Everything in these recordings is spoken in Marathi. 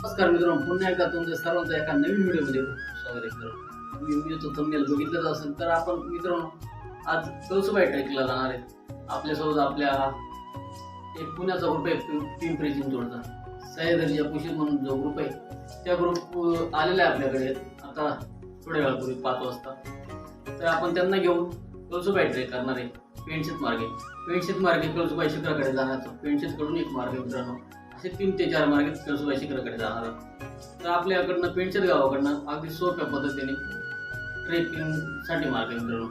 नमस्कार मित्रांनो पुन्हा एकदा तुमचं सर्वांचं एका नवीन व्हिडिओमध्ये स्वागत आहे मित्रांनो. व्हिडिओचं थंबनेल बघितलंच असेल तर आपण मित्रांनो आज कळसुबाई ट्रेकला जाणार आहे. आपल्यासोबत आपल्या एक पुण्याचा ग्रुप आहे पिंपरी चिंचवडचा. सह्याद्रीच्या कुशीत म्हणून जो ग्रुप आहे त्या ग्रुप आलेला आहे आपल्याकडे. आता थोड्या वेळापूर्वी पाच वाजता. तर आपण त्यांना घेऊन कळसुबाई ट्रेक करणार आहे. पेंडशेत मार्गे. पेंडशेत मार्गे कळसुबाई शिखराकडे जाण्याचा. पेंडशेतकडून एक मार्ग मित्रांनो. असे तीन ते चार मार्ग कळसुबाई शिखराकडे जाणार तर आपल्याकडनं पेंडशेत गावाकडनं अगदी सोप्या पद्धतीने ट्रेकिंगसाठी मार्ग आहे मित्रांनो.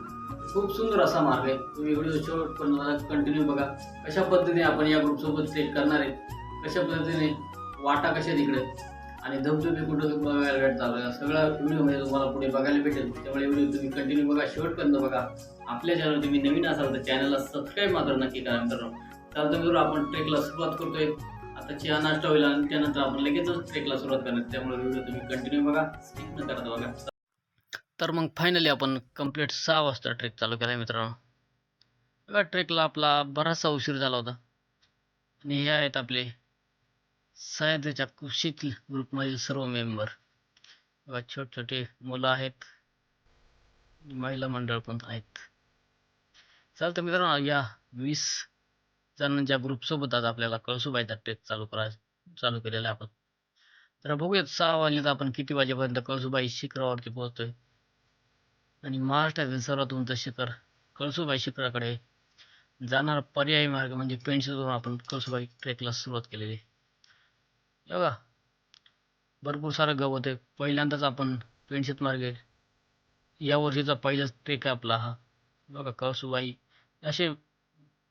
खूप सुंदर असा मार्ग आहे. तुम्ही व्हिडिओ शेवटपर्यंत कंटिन्यू बघा कशा पद्धतीने आपण या ग्रुपसोबत ट्रेक करणार आहे कशा पद्धतीने वाटा कशा तिकडे आणि धबधबे कुठं बघायला भेटतात आहे सगळं व्हिडिओमध्ये तुम्हाला पुढे बघायला भेटेल. त्यामुळे व्हिडिओ तुम्ही कंटिन्यू बघा शेवटपर्यंत बघा. आपल्या चॅनल तुम्ही नवीन असाल तर चॅनलला सबस्क्राईब मात्र नक्की करा मित्रांनो. चालतं मित्रांनो आपण ट्रेकला सुरुवात करतोय. आता चहा नाश्ता होईल आणि त्यानंतर आपण लगेचच ट्रेकला सुरुवात करणार. त्यामुळे व्हिडिओ तुम्ही कंटिन्यू बघा स्किप न करता बघा. तर मग फायनली आपण कंप्लीट सहा वाजता ट्रेक चालू केला मित्रांनो. बघा ट्रेकला आपला बराचसा उशीर झाला होता. आणि हे आहेत आपले सह्याद्रीच्या कुशीत ग्रुपमधील सर्व मेंबर बघा छोटे छोटे मुलं आहेत. महिला मंडळ पण आहेत. चालतं मित्रांनो या वीस जणांच्या ग्रुपसोबत आज आपल्याला कळसुबाईचा ट्रेक चालू करा चालू केलेला आहे आपण. तर बघूयात सहा वाजल्यात आपण किती वाजेपर्यंत कळसुबाई शिखरावरती पोहोचतोय. आणि महाराष्ट्रातील सर्वात उंच शिखर कळसुबाई शिखराकडे जाणारा पर्यायी मार्ग म्हणजे पेंशनवरून आपण कळसुबाई ट्रेकला सुरुवात केलेली आहे. बघा भरपूर सारं गवत आहे. पहिल्यांदाच आपण पेंशत मार्गे या वर्षीचा पहिलाच ट्रेक आहे आपला हा. बघा कळसुबाई असे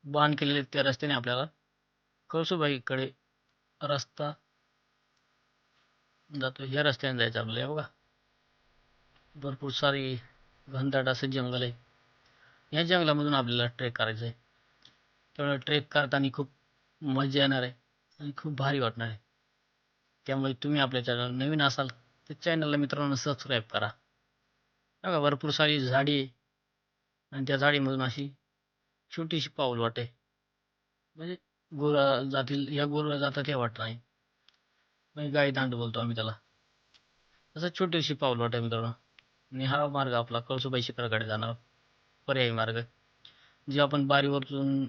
बांध केलेले त्या रस्त्याने आपल्याला. कळसूबाईकडे रस्ता जातो. या रस्त्याने जायचं आपल्याला बघा. भरपूर सारी घनदाट असं जंगल आहे. या जंगलामधून आपल्याला ट्रेक करायचं आहे त्यामुळे ट्रेक करताना खूप मजा येणार आहे आणि खूप भारी वाटणार आहे. त्यामुळे तुम्ही आपल्या चॅनल नवीन असाल तर चॅनलला मित्रांनो सबस्क्राईब करा. बघा भरपूर सारी झाडी आहे. आणि त्या झाडीमधून अशी छोटीशी पाऊल वाट. आहे म्हणजे गोरा जातील या गोरा जातात हे वाटत नाही. म्हणजे गाई दांड बोलतो आम्ही त्याला. असं छोटीशी पाऊल वाट आहे मित्रांनो. आणि हा मार्ग आपला कळसुबाई शिखराकडे जाणार. पर्यायी मार्ग. जे आपण बारीवरतून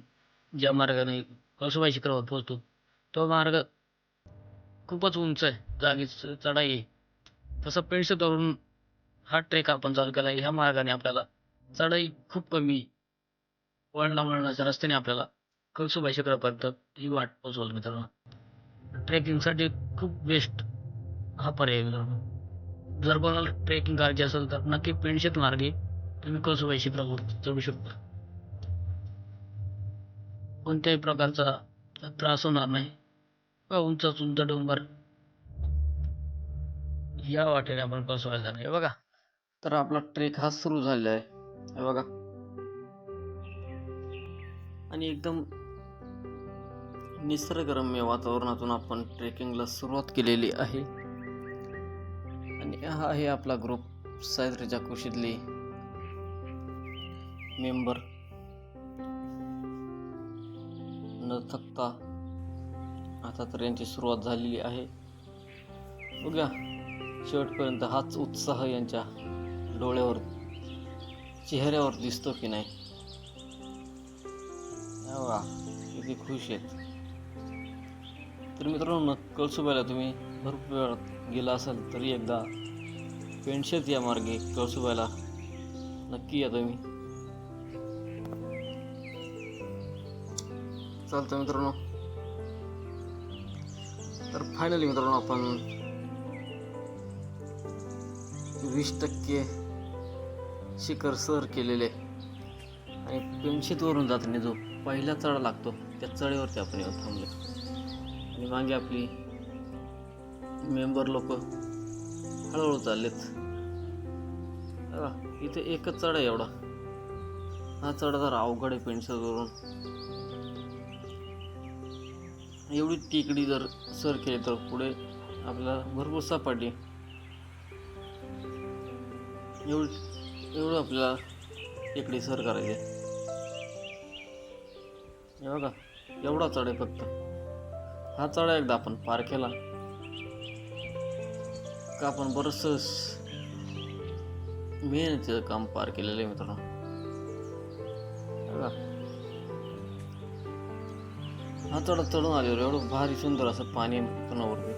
ज्या मार्गाने कळसुबाई शिखरावर पोहोचतो तो मार्ग खूपच उंच आहे. जागीच चढाई आहे. तसं पेंडशेतवरून हा ट्रेक आपण चालू केला ह्या मार्गाने आपल्याला चढाई खूप कमी वळणा वळणाच्या रस्त्याने आपल्याला कळसुबाई शिखरापर्यंत ही वाट पोचवल मित्रांनो. ट्रेकिंगसाठी खूप बेस्ट हा पर्याय मित्रांनो. जर कोणाला ट्रेकिंग करायची असेल तर नक्की पेंडशेत मार्गे तुम्ही कळसुबाई शिखरावर चढू शकता. कोणत्याही प्रकारचा त्रास होणार नाही. किंवा उंच उंच डोंगर. या वाटेने आपण कळसुबाई हे बघा. तर आपला ट्रेक हा सुरू झालेला आहे. हे बघा. आणि एकदम निसर्गरम्य वातावरणातून आपण ट्रेकिंगला सुरुवात केलेली आहे. आणि हा आहे आपला ग्रुप सायत्रीच्या कुशीतली मेंबर न थकता आता तर यांची सुरुवात झालेली आहे. बघा शेवटपर्यंत हाच उत्साह यांच्या डोळ्यावर चेहऱ्यावर दिसतो की नाही? हे बघा. किती खुश आहेत. तर मित्रांनो कळसुबाईला तुम्ही भरपूर वेळ गेला असाल तरी एकदा पेंडशेत या मार्गे कळसुबायला नक्की या तुम्ही. चालतं मित्रांनो. तर फायनली मित्रांनो आपण वीस टक्के शिखर सर केलेले आणि पेन्शितवरून जाताना जो. पहिला चढा लागतो त्या चढीवरती आपण येऊन थांबले. आणि मागे आपली मेंबर लोक हळूहळू चाललेत. इथे एकच चढ आहे एवढा. हा चढा जरा अवघड आहे पेन्शिलवरून एवढी टेकडी जर सर केली तर पुढे आपल्याला भरपूर सापडली एवढी एवढं आपल्याला टेकडी सर करायची आहे. हे बघा एवढा चढ आहे फक्त. हा चढ एकदा आपण पार केला. का आपण बरंचसं मेहनतीचं काम पार केलेलं आहे मित्रांनो. बघा. हातोडा चढून आल्यावर एवढं भारी सुंदर असं पाणी पुन्हावरती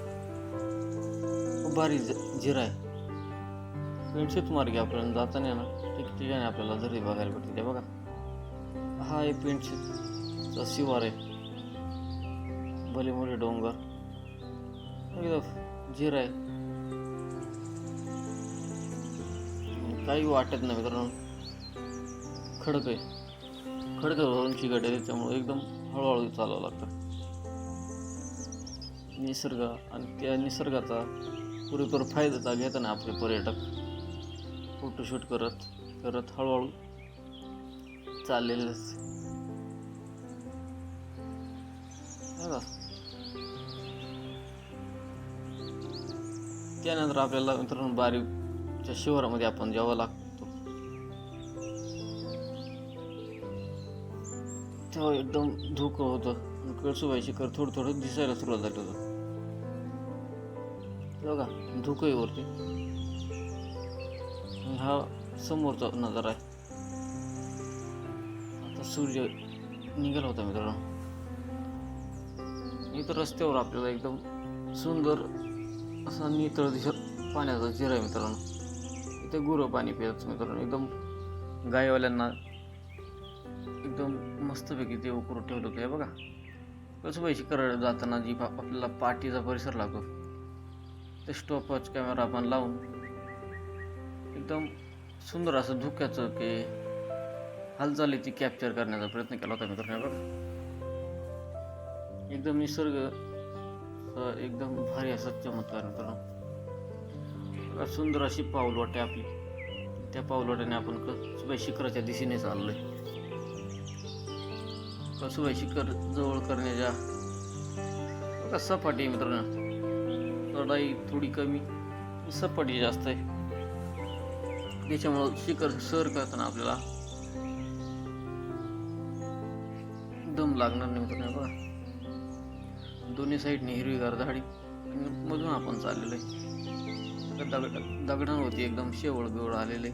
खूप भारी ज- जिरा आहे. पेंटशेत मार्गे आपल्याला जाताना ना ठिकठिकाणी आपल्याला झरी बघायला भेटते ते बघा. हा आहे पेंटशेतचा शिवार आहे भले मोठे डोंगर एकदम आहे काही वाटत नाही मित्रांनो खडक आहे खडकावरून चिकट आहे त्याच्यामुळे एकदम हळूहळू चालावं हो लागतं निसर्ग आणि त्या निसर्गाचा पुरेपूर फायदा घेताना आपले पर्यटक। फोटोशूट करत करत हळूहळू चाललेले त्यानंतर आपल्याला मित्रांनो बारीच्या शिवारामध्ये आपण जेव्हा लागतो. तेव्हा एकदम धुकं होतं. कळसुबाई शिखर थोडं थोडं दिसायला सुरुवात झाली होतं. बघा धुकं आहे वरती हा समोरचा नजारा आहे. आता सूर्य निघाला होता मित्रांनो. इथं रस्त्यावर आपल्याला एकदम सुंदर असा नितळ दिशा पाण्याचा झिरा आहे मित्रांनो. इथे गुरं पाणी पितात मित्रांनो. एकदम गायवाल्यांना एकदम मस्तपैकी ते उकरून ठेवलं होतं. हे बघा. कसं पैसे करड जाताना जी आपल्याला पाठीचा परिसर लागतो. ते स्टॉपवॉच कॅमेरा आपण लावून एकदम सुंदर असं धुक्याचं की हालचालीची कॅप्चर करण्याचा प्रयत्न केला होता मित्रांनो. बघा. एकदम निसर्ग एकदम भारी असा चमत्कार मित्रांनो सुंदर अशी पाऊलवाट आहे आपली. त्या पाऊलवाट्याने आपण कसुबाई शिखराच्या दिशेने चाललोय. कसुबाई शिखर जवळ करण्याच्या बघा सपाटी आहे मित्रांनो. चढाई थोडी कमी सपाटी जास्त आहे. त्याच्यामुळं शिखर सर करताना आपल्याला दम लागणार नाही मित्रांनो बघा. दोन्ही साईडने हिरवीगार झाडी मधून आपण चाललेलं आहे. दगड दगडांवरती एकदम शेवळ बिवळ आलेले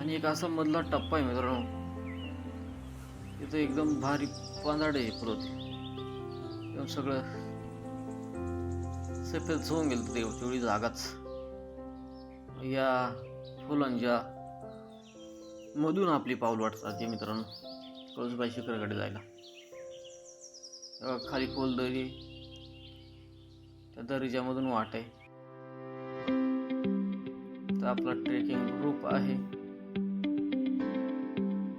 आणि एक असा मधला टप्पा आहे मित्रांनो. तिथं एकदम भारी पांधाडे आहे परत एकदम सगळं सफेद होऊन गेलं ते तेवढी जागाच. या फुलांच्या मधून आपली पाऊल वाटतात मित्रांनो. कळसुबाई शिखराकडे जायला. खाली खोल दरी. त्या दरीच्यामधून वाट आहे. तर आपला ट्रेकिंग ग्रुप आहे.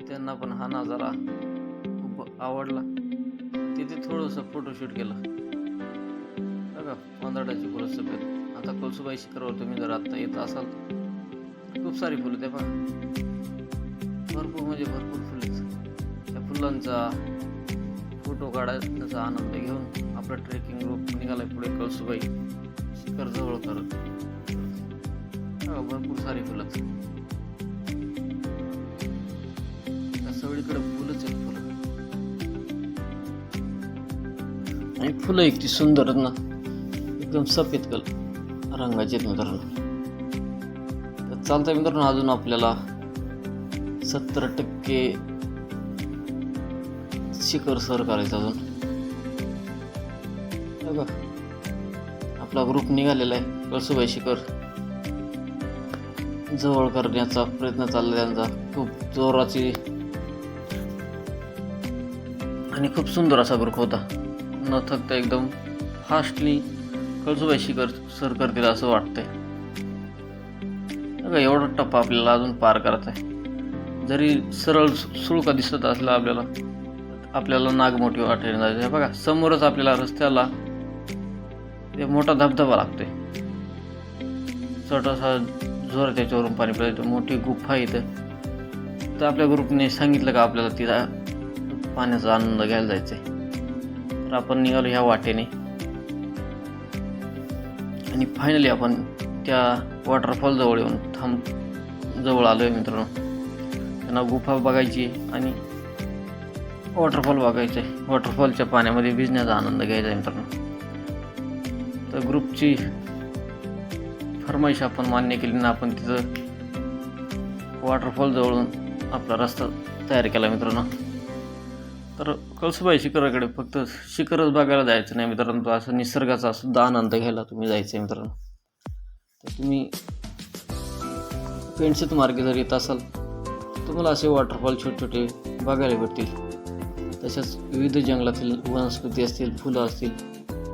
त्यांना पण हा नजारा खूप आवडला. तिथे थोडंसं फोटोशूट केलं. बघा पंधराची फुलं सफेद आता कळसुबाई शिखरावर तुम्ही जर आत्ता येत असाल खूप सारी फुलं ते बघा भरपूर म्हणजे भरपूर फुले मुलांचा फुलांचा फोटो काढायचा आनंद घेऊन आपला ट्रेकिंग ग्रुप निघालाय पुढे कळसुबाई. शिखर जवळ करत भरपूर सारी फुलं सगळीकडे फुलंच आहेत फुलं. आणि फुलं इतकी सुंदर ना. एकदम सफेद कल रंगाची आहेत मित्रांनो. तर चालतंय मित्रांनो अजून आपल्याला सत्तर टक्के शिखर सर करायचं अजून. बघ. आपला ग्रुप निघालेला आहे. कळसुबाई शिखर. जवळ करण्याचा प्रयत्न चालला त्यांचा. खूप जोराची. आणि खूप सुंदर असा ग्रुप होता. न थकता एकदम फास्टली कळसुबाई शिखर सर करतील असं वाटतंय. बघा एवढा टप्पा आपल्याला अजून पार करत आहे जरी सरळ सु- सुळका दिसत असला आपल्याला आपल्याला नागमोठी वाटेल जायचं आहे बघा समोरच आपल्याला रस्त्याला ते मोठा धबधबा लागतोय. छोटासा जोर त्याच्यावरून पाणी पडतो मोठी गुफा इथं. तर आपल्या ग्रुपने सांगितलं का आपल्याला तिथं पाण्याचा आनंद घ्यायला जायचं आहे तर आपण निघालो ह्या वाटेने. आणि फायनली आपण त्या वॉटरफॉल जवळ येऊन थांब जवळ आलो आहे मित्रांनो. त्यांना गुफा बघायची आणि वॉटरफॉल बघायचं आहे वॉटरफॉलच्या पाण्यामध्ये भिजण्याचा आनंद घ्यायचा आहे मित्रांनो. तर ग्रुपची फरमाईश आपण मान्य केली ना आपण तिथं वॉटरफॉल जवळून आपला रस्ता तयार केला मित्रांनो. तर कळसुबाई शिखराकडे फक्त शिखरच बघायला जायचं नाही मित्रांनो. तो असं निसर्गाचा सुद्धा आनंद घ्यायला तुम्ही जायचं आहे मित्रांनो. तर तुम्ही पेंडसेत मार्गे जर येत असाल तुम्हाला असे वॉटरफॉल छोटे छोटे बघायला भेटतील. तसेच विविध जंगलातील वनस्पती असतील फुलं असतील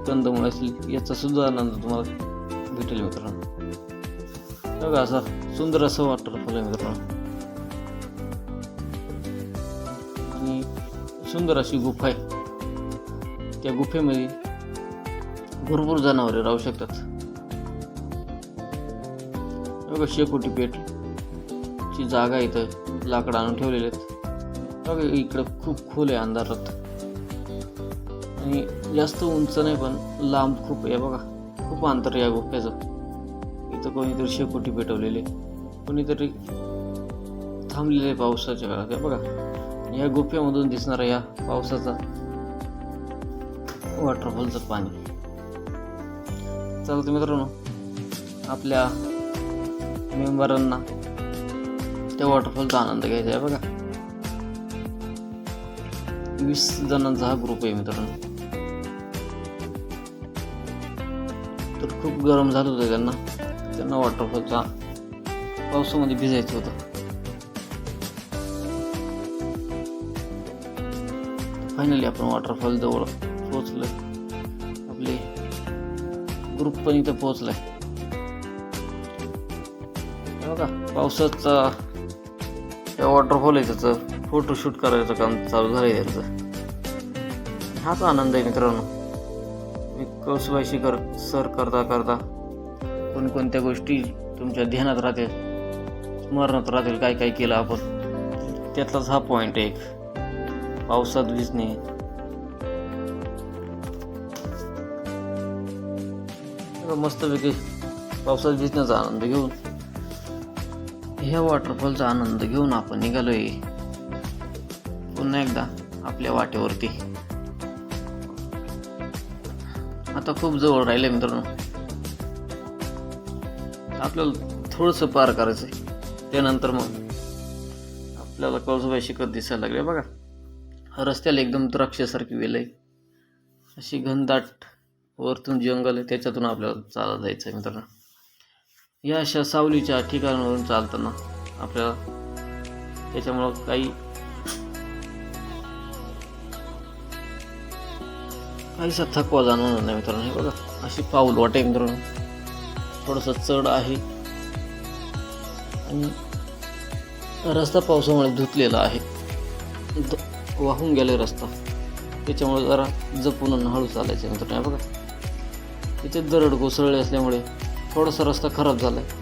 कंदमुळे असतील याचा सुद्धा आनंद तुम्हाला भेटेल मित्रांनो. बघा असा सुंदर असं वॉटरफॉल आहे मित्रांनो. आणि सुंदर अशी गुफा आहे. त्या गुफेमध्ये भरपूर जनावरे राहू शकतात. बघा शेकोटी पेठ ची जागा इथं लाकडं आणून ठेवलेले आहेत. इकडं खूप खोल आहे अंधारात आणि जास्त उंच नाही पण लांब खूप आहे. बघा खूप अंतर या गुफेचं. इथं कोणीतरी शेकोटी पेटवलेली आहे. कोणीतरी थांबलेले आहे पावसाच्या वेळात आहे बघा. या गुफेमधून दिसणारा या पावसाचा वॉटरफॉलचं पाणी. चालतं मित्रांनो आपल्या मेंबरांना त्या वॉटरफॉलचा आनंद घ्यायचा आहे बघा. वीस जणांचा हा ग्रुप आहे मित्रांनो. तर खूप गरम झालं होतं त्यांना. त्यांना वॉटरफॉलचा पावसामध्ये भिजायचं होतं. फायनली आपण वॉटरफॉल जवळ पोहोचलो आपले ग्रुप पण इथं पोहोचलाय. बघा पावसाचा त्या वॉटरफॉल आहे त्याचं. फोटोशूट करायचं काम चालू झालं आहे त्यांचं. हाच आनंद आहे मित्रांनो. मी कौसबाई कर सर करता करता कोणकोणत्या गोष्टी तुमच्या ध्यानात राहतील स्मरणात राहतील काय काय केलं आपण त्यातलाच हा पॉईंट एक. पावसात भिजणे. मस्तपैकी पावसात भिजण्याचा आनंद घेऊन ह्या वॉटरफॉलचा आनंद घेऊन आपण निघालोय. पुन्हा एकदा आपल्या वाटेवरती. आता खूप जवळ राहिले मित्रांनो. आपल्याला थोडंसं पार करायचं आहे त्यानंतर मग आपल्याला कळसुबाई शिकत दिसायला लागले बघा. रस्त्याला एकदम द्राक्षासारखी वेल आहे. अशी घनदाट वरतून जंगल आहे. त्याच्यातून आपल्याला चालत जायचं आहे मित्रांनो. या अशा सावलीच्या ठिकाणावरून चालताना आपल्याला त्याच्यामुळं काही काहीसा थकवा जाणवणार नाही मित्रांनो. हे बघा अशी पाऊल वाटे मित्रांनो. थोडंसं चढ आहे. आणि रस्ता पावसामुळे धुतलेला आहे. वाहून गेले रस्ता. त्याच्यामुळे जरा जपून हळू चालायचं आहे मित्रांनो. हे बघा. इथे दरड कोसळले असल्यामुळे थोडासा रस्ता खराब झाला आहे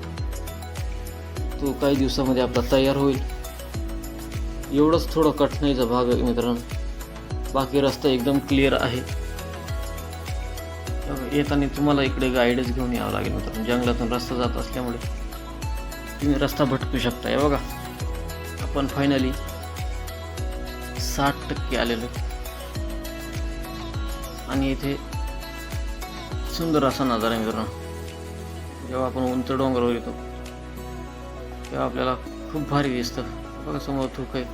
तो काही दिवसामध्ये आपला तयार होईल. एवढंच थोडं कठीणाईचा भाग आहे मित्रांनो. बाकी रस्ता एकदम क्लिअर आहे. येताना तुम्हाला इकडे गाईडच घेऊन यावं लागेल मित्रांनो. जंगलातून रस्ता जात असल्यामुळे तुम्ही रस्ता भटकू शकता. हे बघा. आपण फायनली साठ टक्के आलेलो. आणि इथे सुंदर असा नजारा आहे मित्रांनो. जेव्हा आपण उंच डोंगरावर येतो तेव्हा आपल्याला खूप भारी दिसतं. बघा समोर थूक आहे.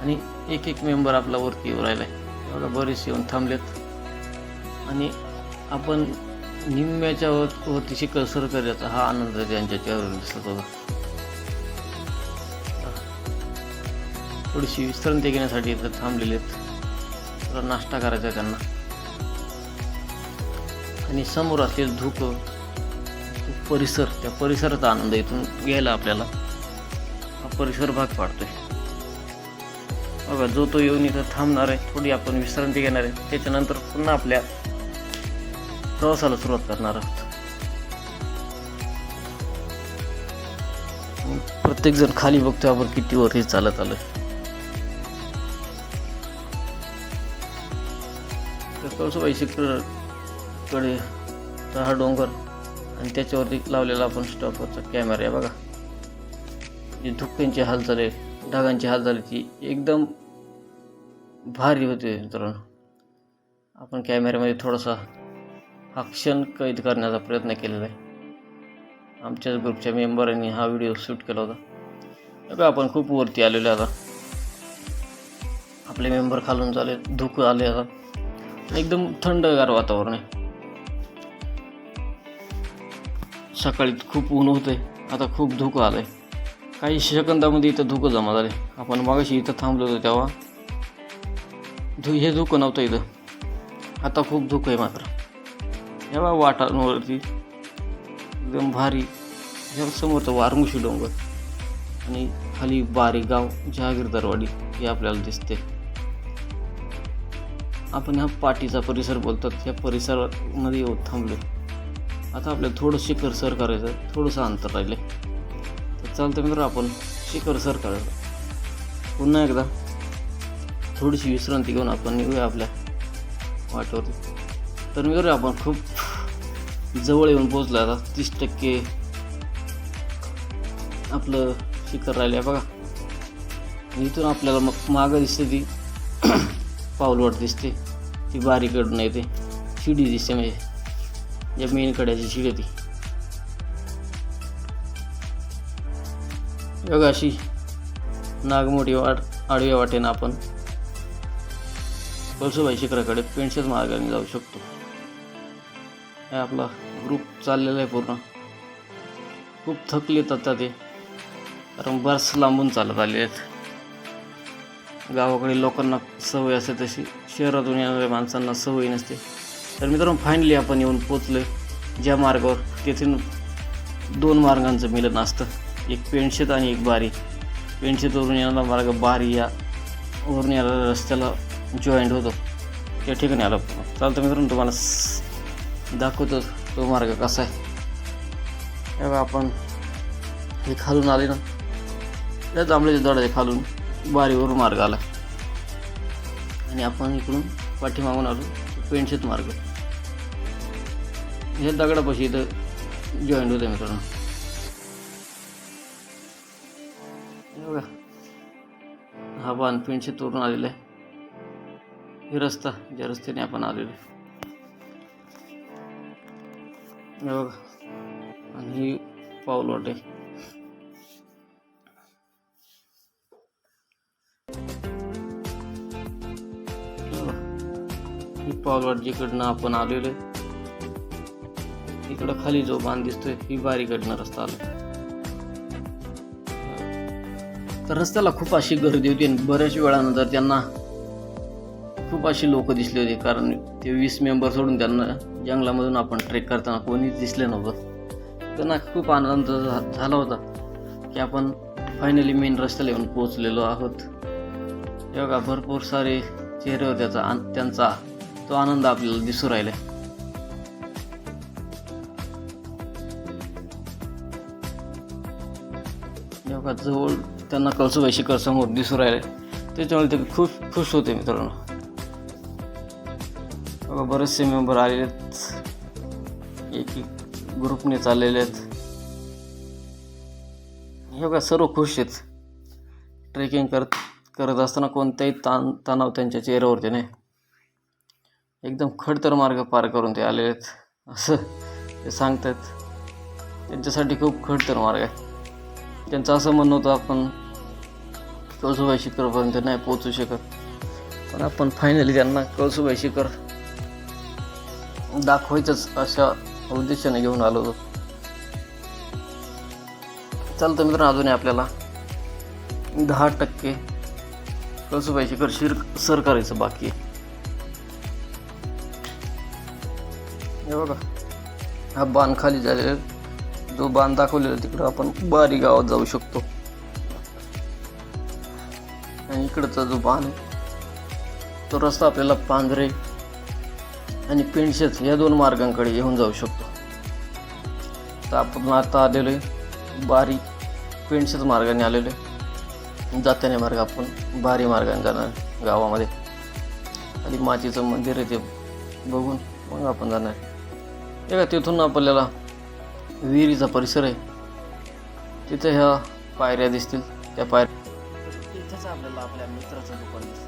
आणि एक एक मेंबर आपला वरती येऊ राहिला आहे बघा बरेच येऊन थांबलेत. आणि आपण निम्म्याच्या वरतीशी कसर शिखर करायचा हा आनंद त्यांच्या चेहऱ्यावर दिसत होता. थोडीशी विश्रांती घेण्यासाठी इथं थांबलेले आहेत. थोडा नाश्ता करायचा त्यांना. आणि समोर असलेलं धुकं परिसर त्या परिसराचा आनंद इथून घ्यायला आपल्याला हा परिसर भाग पाडतोय. बघा जो तो येऊन इथं थांबणार आहे थोडी आपण विश्रांती घेणार आहे. त्याच्यानंतर पुन्हा आपल्या प्रवासाला सुरुवात करणार आहोत प्रत्येक जण खाली बघतो आपण किती वरती चालत आलं तर कळसुबाई कडे हा डोंगर आणि त्याच्यावरती लावलेला आपण स्टॉपवरचा कॅमेरा आहे बघा. जी धुक्यांची हालचाल आहे ढगांची हालचाल ती एकदम भारी होते मित्रांनो. आपण कॅमेऱ्यामध्ये थोडासा हा क्षण कैद करण्याचा प्रयत्न केलेला आहे. आमच्याच ग्रुपच्या मेंबरांनी हा व्हिडिओ शूट केला होता. बघा आपण खूप वरती आलेलो आता. आपले मेंबर खालून झाले धुकं आले आता. एकदम थंडगार वातावरण आहे. सकाळी खूप ऊन होते आता खूप धुकं आलं आहे काही सेकंदामध्ये इथं धुकं जमा झाले. आपण मागाशी इथं थांबलो होतो तेव्हा. धु हे धुकं नव्हतं इथं. आता खूप धुकं आहे मात्र. ह्या वाटांवरती एकदम भारी. ह्या समोरचं वारमुशी डोंगर. आणि खाली बारी गाव जहागीरदारवाडी हे आपल्याला दिसते. आपण ह्या पाटीचा परिसर बोलतात. या परिसरामध्ये येऊ थांबलो. आता आपल्याला थोडं शिखर सर करायचं थोडंसं अंतर राहिले तर चालतं मित्र आपण शिखर सर करायचं. पुन्हा एकदा थोडीशी विश्रांती घेऊन आपण निघूया आपल्या वाटेवरती. तर मित्र आपण खूप जवळ येऊन पोचलो आता. तीस टक्के आपलं शिखर राहिले आहे बघा इथून आपल्याला मग मागं दिसते ती पावलवट दिसते. ती बारीकडून येते. शिडी दिसते म्हणजे. या मेन कड्याची शिडी ती बघा अशी नागमोठी वाट आडव्या वाटेनं आपण कळसुबाई शिखराकडे पेन्शन मार्गाने जाऊ शकतो. आपला ग्रुप चाललेला आहे पूर्ण. खूप थकलेत आता ते. कारण बरंच लांबून चालत आले आहेत. गावाकडे लोकांना सवय असते तशी. शहरातून येणाऱ्या माणसांना सवय नसते. तर मित्रांनो फायनली आपण येऊन पोचलो ज्या मार्गावर. तेथून दोन मार्गांचं मिलन असतं. एक पेणशेत आणि एक बारी. पेणशेतवरून येणारा मार्ग बारी या वरून येणाऱ्या रस्त्याला जॉईंट होतो. त्या ठिकाणी आलो. चालतं मित्रांनो तुम्हाला स- दाखवतो तो मार्ग कसा आहे. तेव्हा आपण हे खालून आले ना त्या जांभळ्याच्या दडाच्या खालून बारीवरून मार्ग आला. आणि आपण इकडून पाठीमागून आलो पेंटशेत मार्ग. हे दगडापाशी इथं जॉईंट होतं मित्रांनो. हा बघा हा बाण आलेला आहे. हे रस्ता ज्या रस्त्याने आपण आलेलो आहे. आणि ही पाऊल आहे ही पाऊल वाट जिकडनं आपण आलेलो आहे इकडं खाली जो बांध दिसतोय ही बारीकडनं रस्ता आला. तर रस्त्याला खूप अशी गर्दी होती आणि बऱ्याच वेळानंतर त्यांना खूप अशी लोक दिसले होते कारण ते वीस मेंबर सोडून त्यांना जंगलामधून आपण ट्रेक करताना कोणीच दिसले नव्हतं. त्यांना खूप आनंद झा- झाला होता की आपण फायनली मेन रस्त्याला येऊन पोहोचलेलो आहोत. तेव्हा भरपूर सारे चेहऱ्यावर त्याचा आन- त्यांचा. तो आनंद आपल्याला दिसू राहिला जवळ त्यांना कळसूबाई शिखर समोर दिसू राहिले. त्याच्यामुळे ते खूप खुश होते मित्रांनो. बघा बरेचसे मेंबर आलेले आहेत एक एक ग्रुपने चाललेले आहेत हे बघा सर्व खुश आहेत. ट्रेकिंग करत करत असताना कोणताही ताण तणाव त्यांच्या चेहऱ्यावरती नाही. एकदम खडतर मार्ग पार करून ते आलेले आहेत असं ते सांगतात त्यांच्यासाठी खूप खडतर मार्ग आहे. त्यांचं असं म्हणणं होतं आपण कळसुबाई शिखरपर्यंत नाही पोचू शकत. पण आपण फायनली त्यांना कळसुबाई शिखर दाखवायचंच अशा उद्देशाने घेऊन आलो होतो. चालतं मित्रांनो अजूनही आपल्याला दहा टक्के कळसुबाई कर शिर सर करायचं बाकी हे बघा हा बाण खाली झालेला जो बाण दाखवलेला तिकडं आपण बारी गावात जाऊ शकतो. आणि इकडचा जो बाण आहे तो रस्ता आपल्याला पांढरे आणि पेंडशेत या दोन मार्गांकडे येऊन जाऊ शकतो. तर आपण आता आलेलो आहे बारी पेंडशेत मार्गाने आलेलो आहे. जाताना मार्ग आपण बारी मार्गाने जाणार गावामध्ये. आणि मातीचं मंदिर आहे ते बघून मग आपण जाणार. आहे का तिथून आपल्याला विहिरीचा परिसर आहे. तिथे ह्या पायऱ्या दिसतील. त्या पायऱ्या तिथंच आपल्याला आपल्या मित्राचं दुकान दिसतं.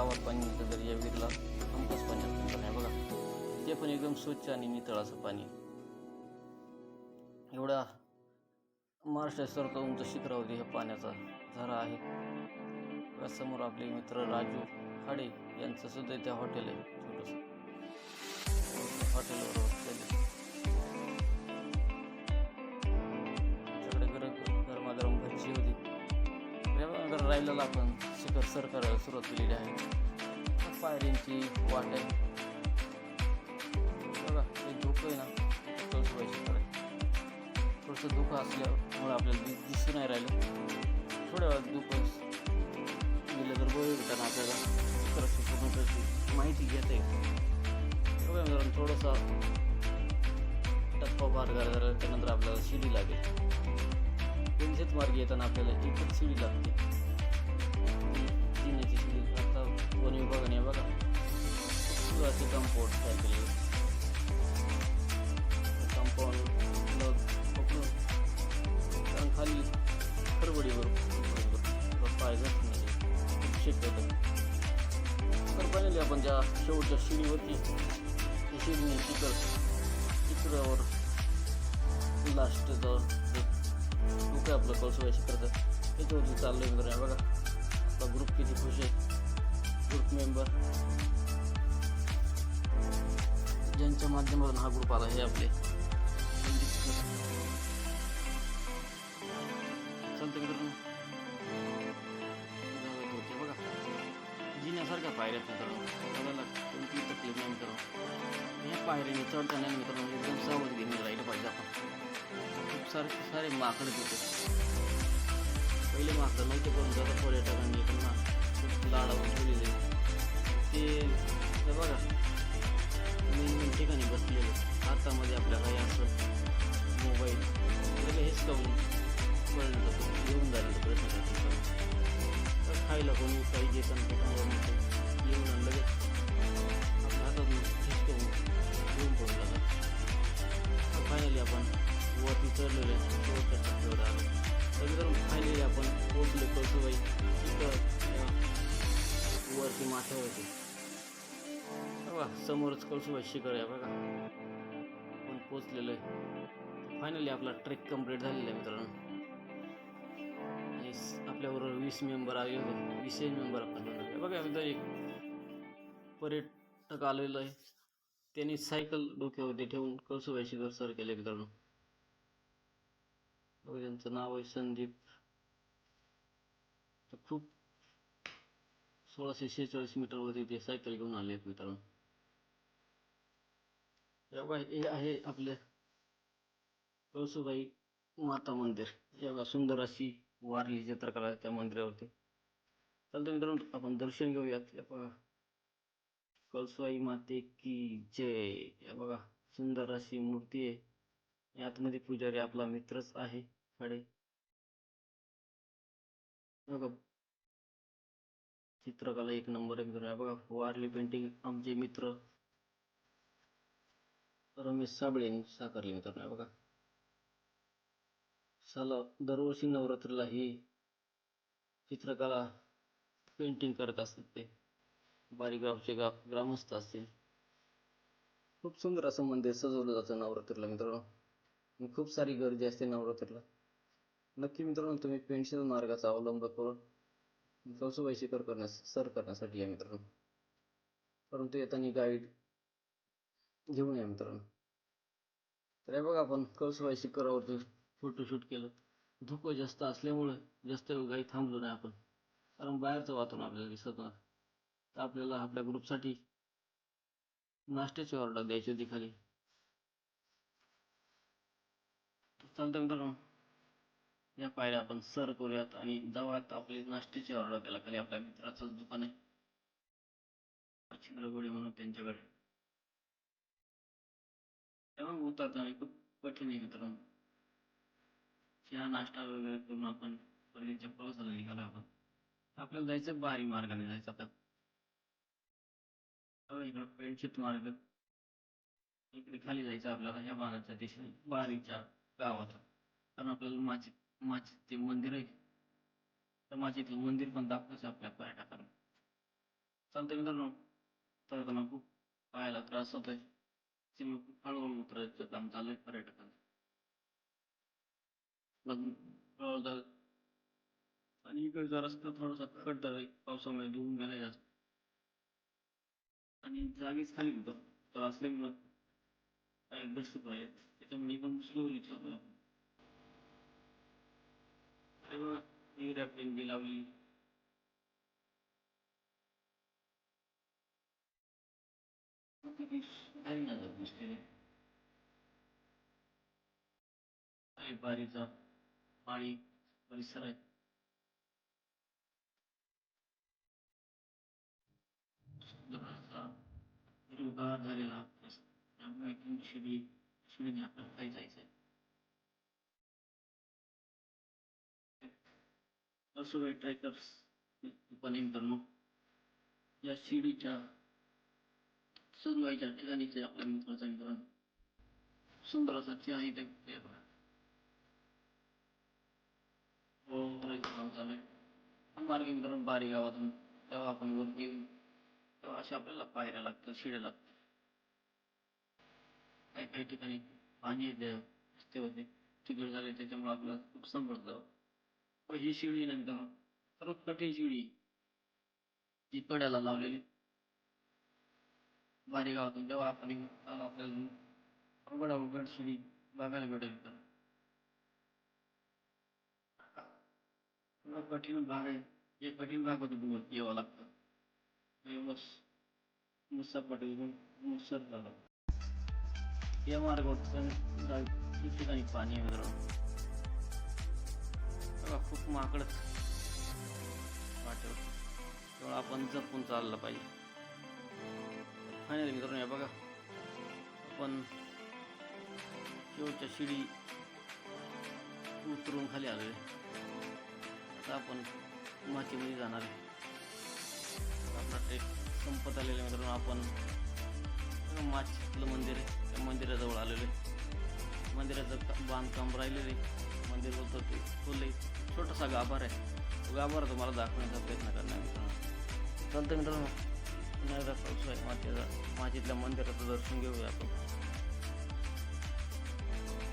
गावात पाणी मिळतं तर या विहिरीला हमखास पाणी असतं पण बघा ते पण एकदम स्वच्छ आणि नितळ असं पाणी एवढा महाराष्ट्र सर्वात उंच शिखरावरती ह्या पाण्याचा झरा आहे. समोर आपले मित्र राजू खाडे यांचं सुद्धा इथे हॉटेल आहे छोटंसं. हॉटेलवर बसलेले. आमच्याकडे गरम गरमागरम भजी होती. राहिलेला आपण. शिखर करायला सुरुवात केलेली आहे. पायरींची वाट आहे. बघा हे धुकं आहे ना कळसुबाई शिखर थोडंसं धुकं असल्यामुळे आपल्याला दि नाही राहिलं. थोड्या वेळात धुकं दिलं तर बरं भेटताना आपल्याला शिखराची पूर्ण माहिती घेता येईल. बघा मित्रांनो थोडंसं टप्पा पार करायला त्यानंतर आपल्याला शिडी लागेल. त्यांच्याच मार्ग येताना आपल्याला एकच शिडी लागते. खूप असे कंपाऊंड तयार केले कंपाऊंड पकडून कारण खाली खरबडीवर पाय जात नाही तर फायनली आपण ज्या शेवटच्या शिडीवरती त्या शिडीने शिखर शिखरावर लास्टचं काय आपलं कळसोबाई शिखरचं त्याच्यावरती चाललं आहे बघा आपला ग्रुप किती खुश आहे. ग्रुप मेंबर ज्यांच्या माध्यमातून हा ग्रुप आला हे आपले. चालतं मित्रांनो. बघा. जिन्यासारख्या पायऱ्या मित्रांनो बघायला कोणतीही तकलीफ नाही मित्रांनो. या पायऱ्याने चढताना मित्रांनो. एकदम सावधगिरीने राहिलं पाहिजे आपण. खूप सारे सारे माकडं तिथे. पहिले माकडं नव्हते करून जरा पर्यटकांनी त्यांना लाडावून ठेवलेले ते बघा. मेन ठिकाणी बसलेलो. हातामध्ये आपल्याला काही असं मोबाईल वगैरे हेच काऊन पळण्याचा घेऊन जाण्याचा प्रयत्न करतो तर खायला कोणी काही घेत येऊन आणलं लगेच आपल्या हातात हिसकावून घेऊन पडून जातात फायनली आपण वरती चढलेलो आहे. शेवटच्या टप्प्यावर आलो. तर फायनली आपण पोचलो पोहोचलो बाई तिथं वरती माथ्यावरती. बघा समोरच कळसुबाई शिखर आहे बघा. आपण पोचलेलो आहे. फायनली आपला ट्रेक कंप्लीट झालेला आहे मित्रांनो. आणि आपल्याबरोबर वीस मेंबर आले होते. वीसही मेंबर आपण बघा मित्र एक पर्यटक आलेलो आहे. त्यांनी सायकल डोक्यावरती ठेवून कळसुबाई शिखर सर केले मित्रांनो. बघा त्यांचं नाव आहे संदीप. तर खूप सोळाशे शेहेचाळीस मीटरवरती ते सायकल घेऊन आले आहेत मित्रांनो. या बघा हे आहे आपले कळसुबाई माता मंदिर. हे बघा सुंदर अशी वारली चित्रकला त्या मंदिरावरती. चालतं मित्रांनो आपण दर्शन घेऊयात. हे बघा कळसुबाई माते की जय. हे बघा सुंदर अशी मूर्ती आहे. आतमध्ये पुजारी आपला मित्रच आहे कडे बघा चित्रकला एक नंबर आहे मित्र बघा वारली पेंटिंग आमचे मित्र रमेश साबळे यांनी साकारले मित्रांनो बघा. साला दरवर्षी नवरात्रीला ही चित्रकला पेंटिंग करत असतात ते. बारीक गावचे गाव ग्रामस्थ असतील. खूप सुंदर असं मंदिर सजवलं जातं नवरात्रीला मित्रांनो. खूप सारी गर्दी असते नवरात्रीला. नक्की मित्रांनो तुम्ही पेन्शन मार्गाचा अवलंब करून कळसुबाई शिखर करण्यास सर करण्यासाठी या मित्रांनो. परंतु येताना गाईड घेऊन या मित्रांनो. तर हे बघा आपण कळसुबाई शिखरावरती फोटोशूट केलं. धुकं जास्त असल्यामुळे जास्त वेळ काही थांबलो नाही आपण. कारण बाहेरचं वातावरण आपल्याला दिसत नाही तर आपल्याला आपल्या ग्रुपसाठी नाश्त्याची ऑर्डर द्यायची होती खाली. चालतं मित्रांनो. या पायऱ्या आपण सर करूयात आणि जाऊयात आपली नाश्त्याची ऑर्डर द्यायला खाली आपल्या मित्राचंच दुकान आहे. छिद्रगोळी म्हणून त्यांच्याकडे. तेव्हा उतरताना खूप कठीण आहे मित्रांनो. चहा नाश्ता वगैरे करून आपण परळीच्या प्रवासाला निघालो आपण. आपल्याला जायचं बारी मार्गाने जायचं आता. हो, इकडं मार्ग. इकडे खाली जायचं आपल्याला या भागाच्या दिशेने. बारीच्या गावात. कारण आपल्याला माझी माझे ते मंदिर आहे. तर माझीतलं मंदिर पण दाखवायचं आपल्या पर्यटकांना. चालतंय मित्रांनो. तर त्यांना खूप पाहायला त्रास होतोय. ते हळूहळू उतरायचं काम चालू आहे पर्यटकांचं मग आणि इकडचा रस्ता थोडासा कट झाला पावसामुळे धुवून गेला जास्त. आणि जागीच खाली होतो. तर असल्यामुळं काय बसतो पाहिजे त्याच्यामुळे पण स्लोली चालू आहे तेव्हा ही रॅपिंग बी लावली. Thank you. जात नुसते काही बारीचा पाणी परिसर आहे. हिरवगार झालेला त्यामुळे एकदम शिडी शिडीने आपल्याला काही जायचंय. असो ट्रॅकर्स पण मित्रांनो या शिडीच्या सुनवाईच्या ठिकाणी ते आपल्या मित्राचा मित्र सुंदर असं चहा इथे ते चालू आहे मार्गे मित्रांनो बारी गावातून तेव्हा आपण वरती येऊ तेव्हा अशा आपल्याला पायऱ्या लागतात शिड्या लागतात काही काही ठिकाणी पाणी येते रस्ते होते चिखल झाले त्याच्यामुळे आपल्याला नुकसान पडतं पण ही शिडी नंतर सर्वात कठीण शिडी जी कड्याला लावलेली भारी गावातून जेव्हा आपण आपल्याला अवघड अवघड शिडी बघायला भेटेल तर. कठीण भाग आहे. हे कठीण भाग होते तुम्हाला यावं लागतं. बस मुसा पटेल मुसर झाला. या मार्गावर ठिकाणी पाणी वगैरे तेव्हा खूप माकडच वाटेल. तेव्हा आपण जपून चाललं पाहिजे. फायनली मित्रांनो या बघा. आपण शेवटच्या शिडी उतरून खाली आलोय. आता आपण माचीमध्ये जाणार आहे. आपला ट्रेक संपत आलेला आहे मित्रांनो आपण बघा, माचीतलं मंदिर आहे. त्या मंदिराजवळ आलेलो आहे. मंदिराचं का- बांधकाम राहिलेलं आहे. मंदिर बोलतो ते फुल आहे छोटासा गाभार आहे. तो गाभार तुम्हाला दाखवण्याचा प्रयत्न करणार मित्रांनो. चालतं मित्रांनो. पुन्हा आहे मातीचा मातीतल्या मंदिराचं दर्शन घेऊया आपण.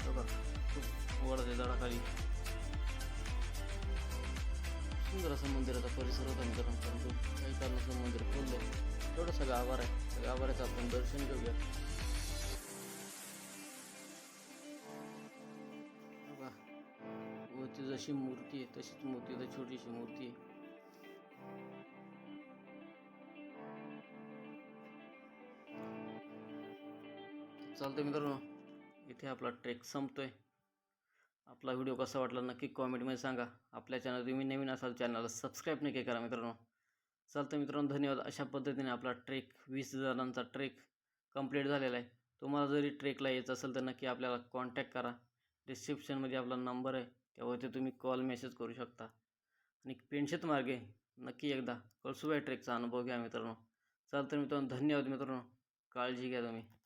बघा खूप वडते झाडाखाली. सुंदर असं मंदिराचा परिसर होता मित्रांनो परंतु काही कारणाचं मंदिर खोललं. थोडंसं गाभार आहे. त्या गाभाऱ्याचं आपण दर्शन घेऊया. बघा वरती जशी मूर्ती आहे तशीच मूर्ती तर छोटीशी मूर्ती आहे. चालतं मित्रांनो इथे आपला ट्रेक संपतोय. आपला व्हिडिओ कसा वाटला नक्की कॉमेंटमध्ये सांगा. आपल्या चॅनल तुम्ही नवीन असाल चॅनलला सबस्क्राईब नक्की करा मित्रांनो. चालतं मित्रांनो धन्यवाद. अशा पद्धतीने आपला ट्रेक वीस जणांचा ट्रेक कंप्लीट झालेला आहे. तुम्हाला जरी ट्रेकला यायचं असेल तर नक्की आपल्याला कॉन्टॅक्ट करा. डिस्क्रिप्शनमध्ये आपला नंबर आहे त्यावरती तुम्ही कॉल मेसेज करू शकता. आणि पेन्शत मार्गे नक्की एकदा कळसुबाई ट्रेकचा अनुभव घ्या मित्रांनो. चालतं मित्रांनो धन्यवाद मित्रांनो. काळजी घ्या तुम्ही.